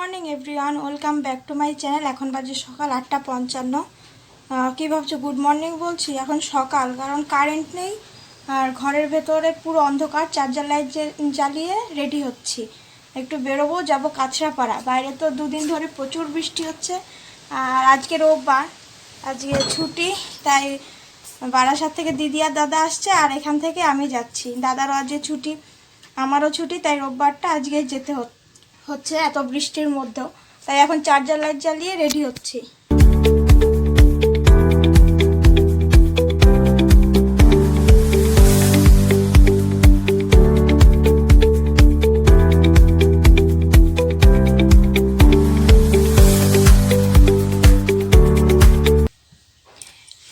Morning, everyone. Welcome back to my channel. এখন বাজে সকাল আটটা পঞ্চান্ন। কী ভাবছ? গুড মর্নিং বলছি। এখন সকাল, কারণ কারেন্ট নেই, আর ঘরের ভেতরে পুরো অন্ধকার। চার্জার লাইট জ্বালিয়ে রেডি হচ্ছি। একটু বেরোবো, যাব কাছড়াপাড়া বাইরে তো দুদিন ধরে প্রচুর বৃষ্টি হচ্ছে। আর আজকে রোববার, আজকে ছুটি, তাই বারাসাত থেকে দিদি আর দাদা আসছে, আর এখান থেকে আমি যাচ্ছি। দাদারও আজকে ছুটি, আমারও ছুটি, তাই রোববারটা আজকে যেতে হচ্ছে। হচ্ছে এত বৃষ্টির মধ্যেও। তাই এখন চার্জার লাইট জ্বালিয়ে রেডি হচ্ছি।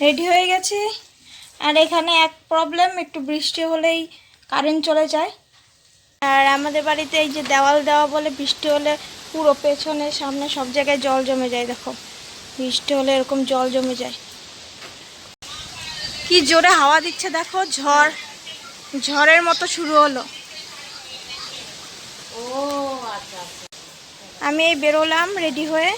রেডি হয়ে গেছি। আর এখানে এক প্রবলেম একটু বৃষ্টি হলেই কারেন্ট চলে যায়। আর আমাদের বাড়িতে এই যে দেওয়াল দেওয়া বলে বৃষ্টি হলে পুরো পেছনে সামনে সব জায়গায় জল জমে যায় দেখো। বৃষ্টি হলে এরকম জল জমে যায়। কি জোরে হাওয়া দিচ্ছে দেখো ঝড়। ঝড়ের মতো শুরু হলো। ও আচ্ছা আচ্ছা। আমি এই বেরোলাম রেডি হয়ে।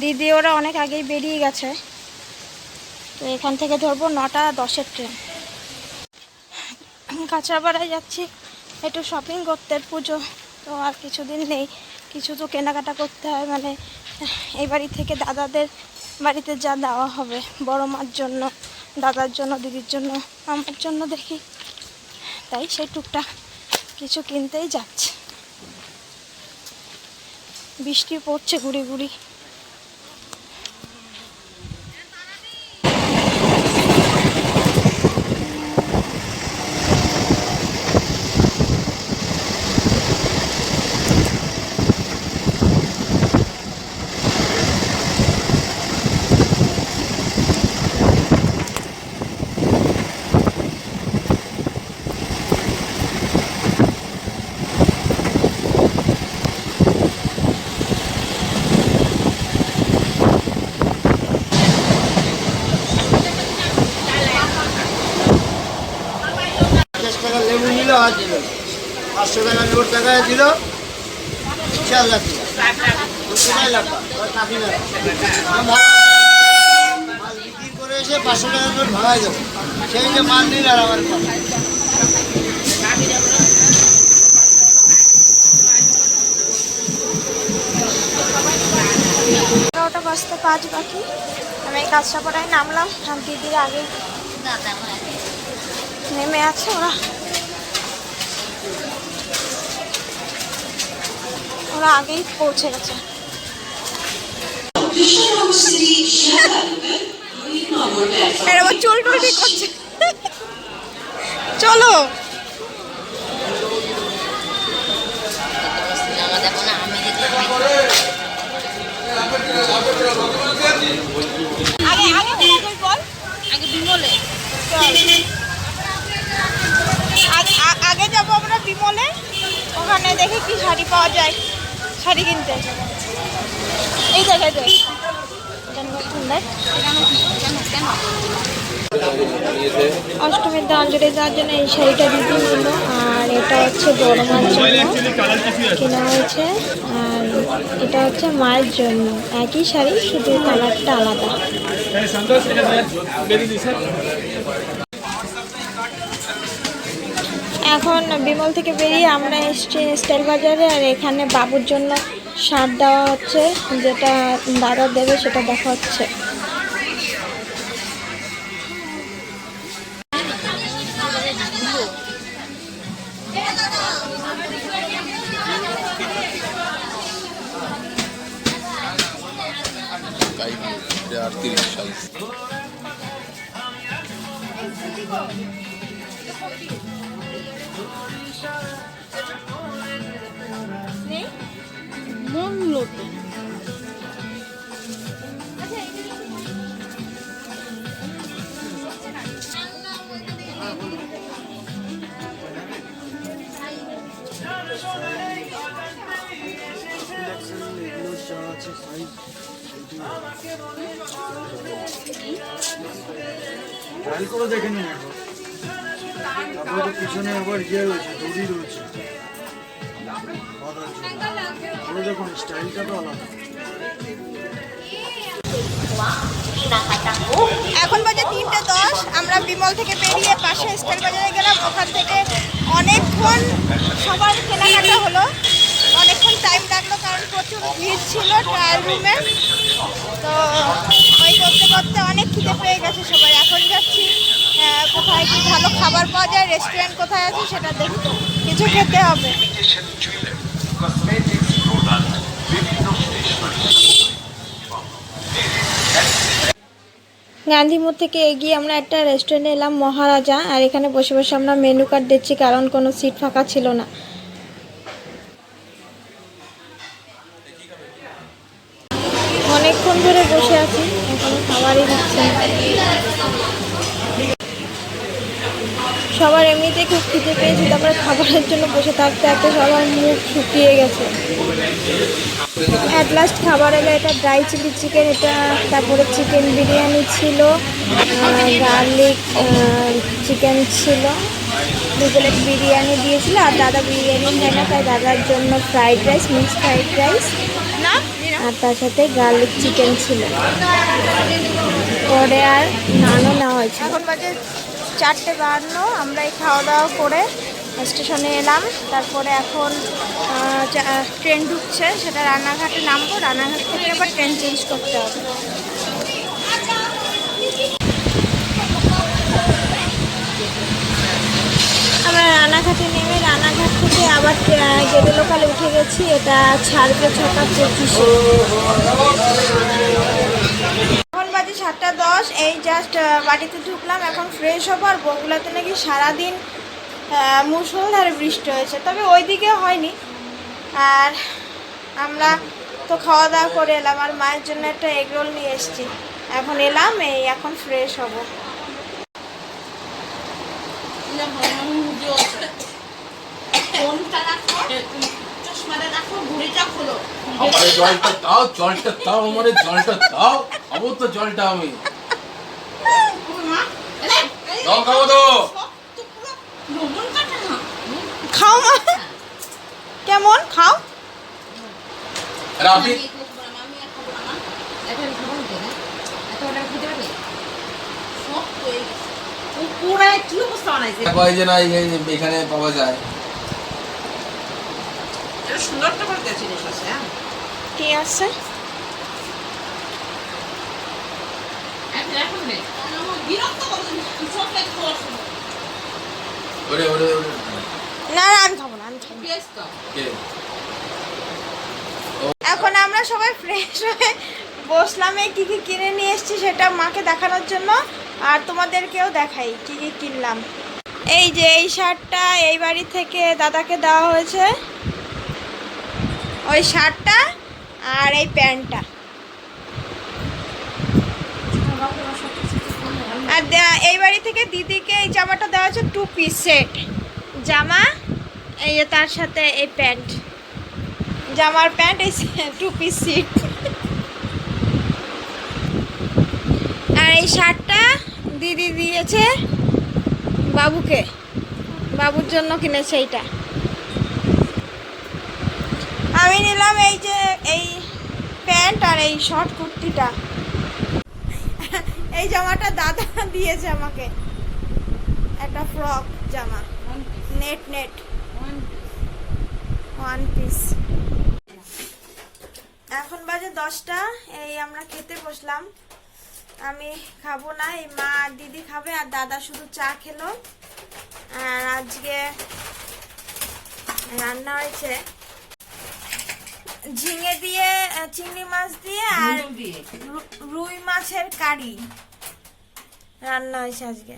দিদি ওরা অনেক আগেই বেরিয়ে গেছে। তো এখান থেকে ধরবো নটা দশের ট্রেন। কাঁচরাপাড়ায় যাচ্ছি, একটু শপিং করতে, পুজো, তো আর কিছুদিন নেই। কিছু তো কেনাকাটা করতে হয় মানে এই বাড়ি থেকে দাদাদের বাড়িতে যা দেওয়া হবে, বড় মার জন্য, দাদার জন্য, দিদির জন্য, আমার জন্য দেখি। তাই সেই টুকটাক কিছু কিনতেই যাচ্ছে। বৃষ্টি পড়ছে, গুড়ি গুড়ি পঞ্চাশ টাকা লেবু নিল আর দিল পাঁচশো টাকা লেবুর টাকায় দিল। চার লাখ টাকা লাভ কাকি না মাল বিক্রি করে এসে পাঁচশো টাকা নোট ভাঙাই দেবো। সেই যে মাল নিল আর আমার এগারোটা বাজতে পাঁচ বাকি। আমি এই কাঁচরাপাড়ায় নামলাম। আর দিদির আগে নেমে আছে ওরা। ওরা আগেই পৌঁছে গেছে। এরকম চুল টুল ঠিক করছে। চলো। আগে আগে বল আগে বিমলে। আগে- যাব আমরা বিমলে। ওখানে দেখে কি শাড়ি পাওয়া যায়। শাড়ি কিনতে। এই দেখে অষ্টমীর দাঞ্জলি দেওয়ার জন্য এই শাড়িটা দিতে নিল আর এটা হচ্ছে বড় মার জন্য। কেনা হয়েছে। আর এটা হচ্ছে মায়ের জন্য। একই শাড়ি, শুধু কালারটা আলাদা। এখন বিমল থেকে বেরিয়ে আমরা এসছি স্টেল বাজারে আর এখানে বাবুর জন্য সার দেওয়া হচ্ছে, যেটা দাদা দেবে সেটা দেখা হচ্ছে ট্রায়াল করে দেখে নিন একবার। পিছনে আবার ইয়ে রয়েছে দড়ি রয়েছে। দেখুন স্টাইলটা তো আলাদা। এখন বাজে তিনটে দশ। আমরা বিমল থেকে বেরিয়ে পাশে স্টাইল বাজারে গেলাম। ওখান থেকে অনেকক্ষণ সবার কেনাকাটা হলো। অনেকক্ষণ টাইম লাগল কারণ প্রচুর ভিড় ছিল ট্রায়াল রুমে তো ওই করতে করতে অনেক খিদে পেয়ে গেছে সবাই। এখন যাচ্ছি কোথায় কি ভালো খাবার পাওয়া যায় রেস্টুরেন্ট কোথায় আছে সেটা দেখি কিছু খেতে হবে। মোড় থেকে এগিয়ে আমরা একটা রেস্টুরেন্টে এলাম, মহারাজা, আর এখানে বসে বসে আমরা মেনু কার্ড দিচ্ছি কারণ কোনো সিট ফাঁকা ছিল না অনেকক্ষণ ধরে বসে আছি, এখনও খাবারই দিচ্ছে না। সবার এমনিতে খুব খিদে পেয়েছি, তারপরে খাবারের জন্য বসে থাকতে থাকতে সবার মুখ শুকিয়ে গেছে। অ্যাট লাস্ট খাবার এলো এটা ড্রাই চিলি চিকেন এটা তারপরে চিকেন বিরিয়ানি ছিল গার্লিক চিকেন ছিল। দু প্লেট বিরিয়ানি দিয়েছিল, আর দাদা বিরিয়ানি খায় না, তাই দাদার জন্য fried rice mix fried rice আর তার সাথে গার্লিক চিকেন ছিল। পরে আর নানও নেওয়া হয়েছে এখন বাজে চারটে বাহান্ন আমরা এই খাওয়া দাওয়া করে স্টেশনে এলাম। তারপরে এখন ট্রেন ঢুকছে, সেটা রানাঘাটে নামবো রানাঘাট থেকে আবার ট্রেন চেঞ্জ করতে হবে। আমরা রানাঘাটে নেমে রানাঘাট থেকে আবার গেদে লোকালে উঠে গেছি, এটা ছাড়বে ছটা পঁচিশে। সাতটা দশ এই জাস্ট বাড়িতে ঢুকলাম এখন ফ্রেশ হব আর বগুলাতে নাকি সারাদিন আহ, মুষলধারে বৃষ্টি হয়েছে তবে ওইদিকে হয়নি। আর আমরা তো খাওয়া দাওয়া করে এলাম আর মায়ের জন্য একটা এগরোল নিয়ে এসেছি। এখন এলাম এই এখন ফ্রেশ হব। জলটা দাও জলটা দাও আমারে জলটা দাও। খাব তো জলটা আমি। খাব তো। খাও মা। কেমন? খাও। রাবি আমি আর খাব না মা। এটা আমি খাব না তো, না? এত ওটা খেতে পারবে? সব তো এই ও পুরাই কি অবস্থা বানাইছে? কয় যে না এই- এখানে পাওয়া যায়। সুন্দর তো জিনিস আছে হ্যাঁ? কি আছে এখন এখন নে বিরক্ত করছে সব লাইক খাওয়ার সময় ওরে ওরে না না আমি খাব না আমি? এখন আমরা সবাই ফ্রেশ হয়ে বসলাম এই কী কী কিনে নিয়ে এসেছি সেটা মাকে দেখানোর জন্য আর তোমাদেরকেও দেখাই কী কী কিনলাম। এই যে এই শার্টটা এই বাড়ি থেকে দাদাকে দেওয়া হয়েছে। ওই শার্টটা আর এই প্যান্টটা। আর এই বাড়ি থেকে দিদিকে এই জামাটা দেওয়া হচ্ছে টু পিস সেট জামা, এই তার সাথে এই প্যান্ট। জামার প্যান্ট, এই টু পিস সিট আর এই শার্টটা দিদি দিয়েছে বাবুকে। বাবুর জন্য কিনেছে এইটা। আমি নিলাম এই যে, এই প্যান্ট আর এই শর্ট কুর্তিটা। এই জামাটা দাদা দিয়েছে আমাকে। একটা ফ্রক জামা। Net net. ওয়ান পিস এখন বাজে দশটা এই আমরা খেতে বসলাম। আমি খাব না এই মা আর দিদি খাবে আর দাদা শুধু চা খেলো। আর আজকে রান্না হয়েছে ঝিঙে দিয়ে চিংড়ি মাছ দিয়ে আর রুই মাছের কারি রান্না হয়েছে আজকে।